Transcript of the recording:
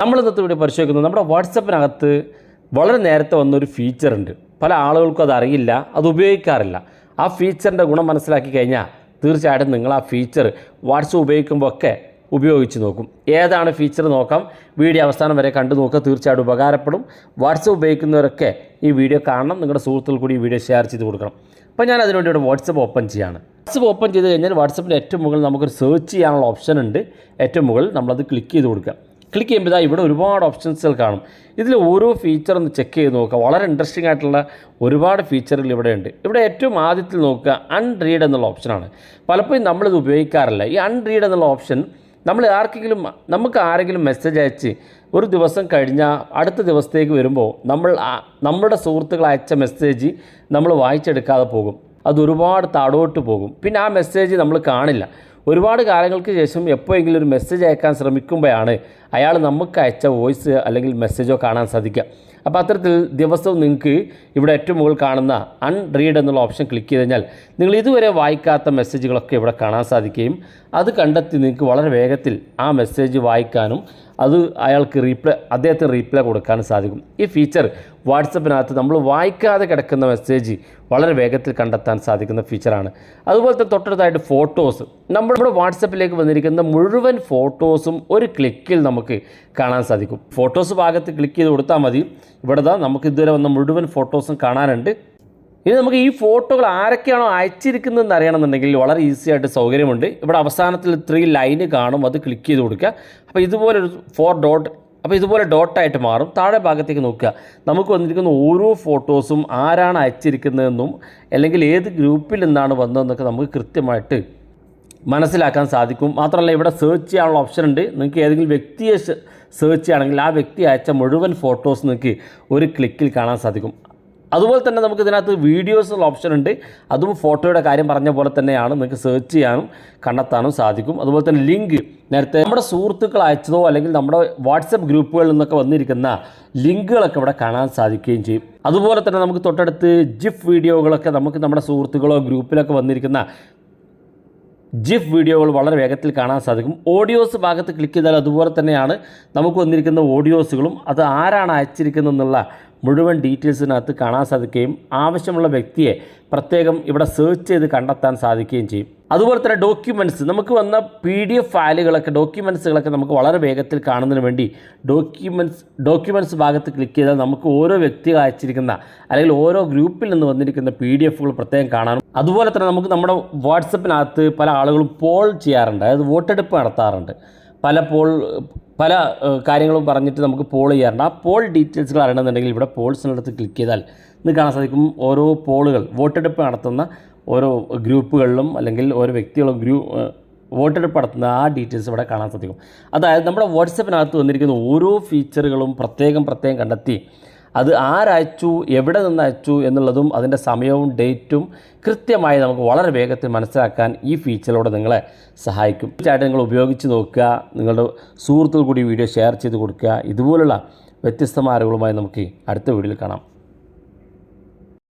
നമ്മൾ ഇന്നത്തെ വീഡിയോ പരിശോധിക്കുന്നത് നമ്മുടെ വാട്സപ്പിനകത്ത് വളരെ നേരത്തെ വന്നൊരു ഫീച്ചറുണ്ട് പല ആളുകൾക്കും അതറിയില്ല അത് ഉപയോഗിക്കാറില്ല. ആ ഫീച്ചറിന്റെ ഗുണം മനസ്സിലാക്കി കഴിഞ്ഞാൽ തീർച്ചയായിട്ടും നിങ്ങൾ ആ ഫീച്ചർ വാട്സപ്പ് ഉപയോഗിക്കുമ്പോൾ ഒക്കെ ഉപയോഗിച്ച് നോക്കും. ഏതാണ് ഫീച്ചർ നോക്കാം? വീഡിയോ അവസാനം വരെ കണ്ടു നോക്കുക തീർച്ചയായിട്ടും ഉപകാരപ്പെടും. വാട്സപ്പ് ഉപയോഗിക്കുന്നവരൊക്കെ ഈ വീഡിയോ കാണണം നിങ്ങളുടെ സുഹൃത്തുക്കൾ കൂടി ഈ വീഡിയോ ഷെയർ ചെയ്ത് കൊടുക്കണം. അപ്പോൾ ഞാൻ അതിനുവേണ്ടി ഇവിടെ വാട്സപ്പ് ഓപ്പൺ ചെയ്യാണ്. വാട്സപ്പ് ഓപ്പൺ ചെയ്ത് കഴിഞ്ഞാൽ വാട്സപ്പിന്റെ ഏറ്റവും മുകളിൽ നമുക്കൊരു സെർച്ച് ചെയ്യാനുള്ള ഓപ്ഷൻ ഉണ്ട്. ഏറ്റവും മുകളിൽ നമ്മളത് ക്ലിക്ക് ചെയ്ത് കൊടുക്കുക. ക്ലിക്ക് ചെയ്യുമ്പോൾ ഇവിടെ ഒരുപാട് ഓപ്ഷൻസുകൾ കാണും. ഇതിൽ ഓരോ ഫീച്ചർ ഒന്ന് ചെക്ക് ചെയ്ത് നോക്കുക. വളരെ ഇൻട്രസ്റ്റിംഗ് ആയിട്ടുള്ള ഒരുപാട് ഫീച്ചറുകൾ ഇവിടെ ഉണ്ട്. ഇവിടെ ഏറ്റവും ആദ്യത്തിൽ നോക്കുക അൺറീഡ് എന്നുള്ള ഓപ്ഷനാണ് പലപ്പോഴും നമ്മളിത് ഉപയോഗിക്കാറില്ല. ഈ അൺറീഡ് എന്നുള്ള ഓപ്ഷൻ നമ്മൾ ആർക്കെങ്കിലും നമുക്ക് ആരെങ്കിലും മെസ്സേജ് അയച്ച് ഒരു ദിവസം കഴിഞ്ഞാൽ അടുത്ത ദിവസത്തേക്ക് വരുമ്പോൾ നമ്മൾ നമ്മുടെ സുഹൃത്തുക്കൾ അയച്ച മെസ്സേജ് നമ്മൾ വായിച്ചെടുക്കാതെ പോകും. അതൊരുപാട് താടോട്ട് പോകും. പിന്നെ ആ മെസ്സേജ് നമ്മൾ കാണില്ല. ഒരുപാട് കാലങ്ങൾക്ക് ശേഷം എപ്പോഴെങ്കിലും ഒരു മെസ്സേജ് അയക്കാൻ ശ്രമിക്കുമ്പോഴാണ് അയാൾ നമുക്ക് അയച്ച വോയിസ് അല്ലെങ്കിൽ മെസ്സേജോ കാണാൻ സാധിക്കുക. അപ്പോൾ അത്തരത്തിൽ ദിവസവും നിങ്ങൾക്ക് ഇവിടെ ഏറ്റവും മുകളിൽ കാണുന്ന അൺറീഡ് എന്നുള്ള ഓപ്ഷൻ ക്ലിക്ക് ചെയ്ത് കഴിഞ്ഞാൽ നിങ്ങൾ ഇതുവരെ വായിക്കാത്ത മെസ്സേജുകളൊക്കെ ഇവിടെ കാണാൻ സാധിക്കുകയും അത് കണ്ടെത്തി നിങ്ങൾക്ക് വളരെ വേഗത്തിൽ ആ മെസ്സേജ് വായിക്കാനും അത് അയാൾക്ക് റീപ്ലൈ അദ്ദേഹത്തിന് റീപ്ലൈ കൊടുക്കാനും സാധിക്കും. ഈ ഫീച്ചർ വാട്സപ്പിനകത്ത് നമ്മൾ വായിക്കാതെ കിടക്കുന്ന മെസ്സേജ് വളരെ വേഗത്തിൽ കണ്ടെത്താൻ സാധിക്കുന്ന ഫീച്ചറാണ് അതുപോലെ തന്നെ തൊട്ടടുത്തായിട്ട് ഫോട്ടോസ് നമ്മൾ നമ്മുടെ വാട്സപ്പിലേക്ക് വന്നിരിക്കുന്ന മുഴുവൻ ഫോട്ടോസും ഒരു ക്ലിക്കിൽ നമുക്ക് കാണാൻ സാധിക്കും. ഫോട്ടോസ് ഭാഗത്ത് ക്ലിക്ക് ചെയ്ത് കൊടുത്താൽ മതി. ഇവിടെ ദാ നമുക്ക് ഇതുവരെ വന്ന മുഴുവൻ ഫോട്ടോസും കാണാനുണ്ട്. ഇനി നമുക്ക് ഈ ഫോട്ടോകൾ ആരൊക്കെയാണോ അയച്ചിരിക്കുന്നതെന്ന് അറിയണമെന്നുണ്ടെങ്കിൽ വളരെ ഈസി ആയിട്ട് സൗകര്യമുണ്ട്. ഇവിടെ അവസാനത്തിൽ ത്രീ ലൈന് കാണും. അത് ക്ലിക്ക് ചെയ്ത് കൊടുക്കുക. അപ്പോൾ ഇതുപോലെ ഒരു ഫോർ ഡോട്ട് അപ്പോൾ ഇതുപോലെ ഡോട്ടായിട്ട് മാറും. താഴെ ഭാഗത്തേക്ക് നോക്കുക. നമുക്ക് വന്നിരിക്കുന്ന ഓരോ ഫോട്ടോസും ആരാണ് അയച്ചിരിക്കുന്നതെന്നും അല്ലെങ്കിൽ ഏത് ഗ്രൂപ്പിൽ നിന്നാണ് വന്നതെന്നൊക്കെ നമുക്ക് കൃത്യമായിട്ട് മനസ്സിലാക്കാൻ സാധിക്കും. മാത്രമല്ല ഇവിടെ സെർച്ച് ചെയ്യാനുള്ള ഓപ്ഷൻ ഉണ്ട്. നിങ്ങൾക്ക് ഏതെങ്കിലും വ്യക്തിയെ സെർച്ച് ചെയ്യുകയാണെങ്കിൽ ആ വ്യക്തി അയച്ച മുഴുവൻ ഫോട്ടോസ് നിങ്ങൾക്ക് ഒരു ക്ലിക്കിൽ കാണാൻ സാധിക്കും. അതുപോലെ തന്നെ നമുക്ക് ഇതിനകത്ത് വീഡിയോസ് ഉള്ള ഓപ്ഷൻ ഉണ്ട്. അതും ഫോട്ടോയുടെ കാര്യം പറഞ്ഞ പോലെ തന്നെയാണ് നിങ്ങൾക്ക് സെർച്ച് ചെയ്യാനും കണ്ടെത്താനും സാധിക്കും. അതുപോലെ തന്നെ ലിങ്ക് നേരത്തെ നമ്മുടെ സുഹൃത്തുക്കൾ അയച്ചതോ അല്ലെങ്കിൽ നമ്മുടെ വാട്സപ്പ് ഗ്രൂപ്പുകളിൽ നിന്നൊക്കെ വന്നിരിക്കുന്ന ലിങ്കുകളൊക്കെ ഇവിടെ കാണാൻ സാധിക്കുകയും ചെയ്യും. അതുപോലെ തന്നെ നമുക്ക് തൊട്ടടുത്ത് ജിഫ് വീഡിയോകളൊക്കെ നമുക്ക് നമ്മുടെ സുഹൃത്തുക്കളോ ഗ്രൂപ്പിലൊക്കെ വന്നിരിക്കുന്ന ജിഫ് വീഡിയോകൾ വളരെ വേഗത്തിൽ കാണാൻ സാധിക്കും. ഓഡിയോസ് ഭാഗത്ത് ക്ലിക്ക് ചെയ്താൽ അതുപോലെ തന്നെയാണ് നമുക്ക് വന്നിരിക്കുന്ന ഓഡിയോസുകളും അത് ആരാണ് അയച്ചിരിക്കുന്നതെന്നുള്ള മുഴുവൻ ഡീറ്റെയിൽസിനകത്ത് കാണാൻ സാധിക്കുകയും ആവശ്യമുള്ള വ്യക്തിയെ പ്രത്യേകം ഇവിടെ സെർച്ച് ചെയ്ത് കണ്ടെത്താൻ സാധിക്കുകയും ചെയ്യും. അതുപോലെ തന്നെ ഡോക്യുമെന്റ്സ് നമുക്ക് വന്ന പി ഡി എഫ് ഫയലുകളൊക്കെ ഡോക്യുമെന്റ്സുകളൊക്കെ നമുക്ക് വളരെ വേഗത്തിൽ കാണുന്നതിന് വേണ്ടി ഡോക്യുമെന്റ്സ് ഡോക്യുമെന്റ്സ് ഭാഗത്ത് ക്ലിക്ക് ചെയ്താൽ നമുക്ക് ഓരോ വ്യക്തി അയച്ചിരിക്കുന്ന അല്ലെങ്കിൽ ഓരോ ഗ്രൂപ്പിൽ നിന്ന് വന്നിരിക്കുന്ന പി ഡി എഫുകൾ പ്രത്യേകം കാണാനും. അതുപോലെ തന്നെ നമുക്ക് നമ്മുടെ വാട്സപ്പിനകത്ത് പല ആളുകളും പോൾ ചെയ്യാറുണ്ട്. അതായത് വോട്ടെടുപ്പ് നടത്താറുണ്ട്. പല പോൾ പല കാര്യങ്ങളും പറഞ്ഞിട്ട് നമുക്ക് പോൾ ചെയ്യാറുണ്ട്. ആ പോൾ ഡീറ്റെയിൽസുകൾ അറിയണമെന്നുണ്ടെങ്കിൽ ഇവിടെ പോൾസിനടുത്ത് ക്ലിക്ക് ചെയ്താൽ ഇന്ന് കാണാൻ സാധിക്കും. ഓരോ പോളുകൾ വോട്ടെടുപ്പ് നടത്തുന്ന ഓരോ ഗ്രൂപ്പുകളിലും അല്ലെങ്കിൽ ഓരോ വ്യക്തികളും ഗ്രൂ വോട്ടെടുപ്പ് നടത്തുന്ന ആ ഡീറ്റെയിൽസ് ഇവിടെ കാണാൻ സാധിക്കും. അതായത് നമ്മുടെ വാട്സപ്പിനകത്ത് വന്നിരിക്കുന്ന ഓരോ ഫീച്ചറുകളും പ്രത്യേകം പ്രത്യേകം കണ്ടെത്തി അത് ആരയച്ചു എവിടെ നിന്ന് അയച്ചു എന്നുള്ളതും അതിന്റെ സമയവും ഡേറ്റും കൃത്യമായി നമുക്ക് വളരെ വേഗത്തിൽ മനസ്സിലാക്കാൻ ഈ ഫീച്ചറിലൂടെ നിങ്ങളെ സഹായിക്കും. തീർച്ചയായിട്ടും നിങ്ങൾ ഉപയോഗിച്ച് നോക്കുക നിങ്ങളുടെ സുഹൃത്തുക്കൾ കൂടി വീഡിയോ ഷെയർ ചെയ്ത് കൊടുക്കുക. ഇതുപോലുള്ള വ്യത്യസ്തമായ അറിവുകളുമായി നമുക്ക് അടുത്ത വീഡിയോയിൽ കാണാം.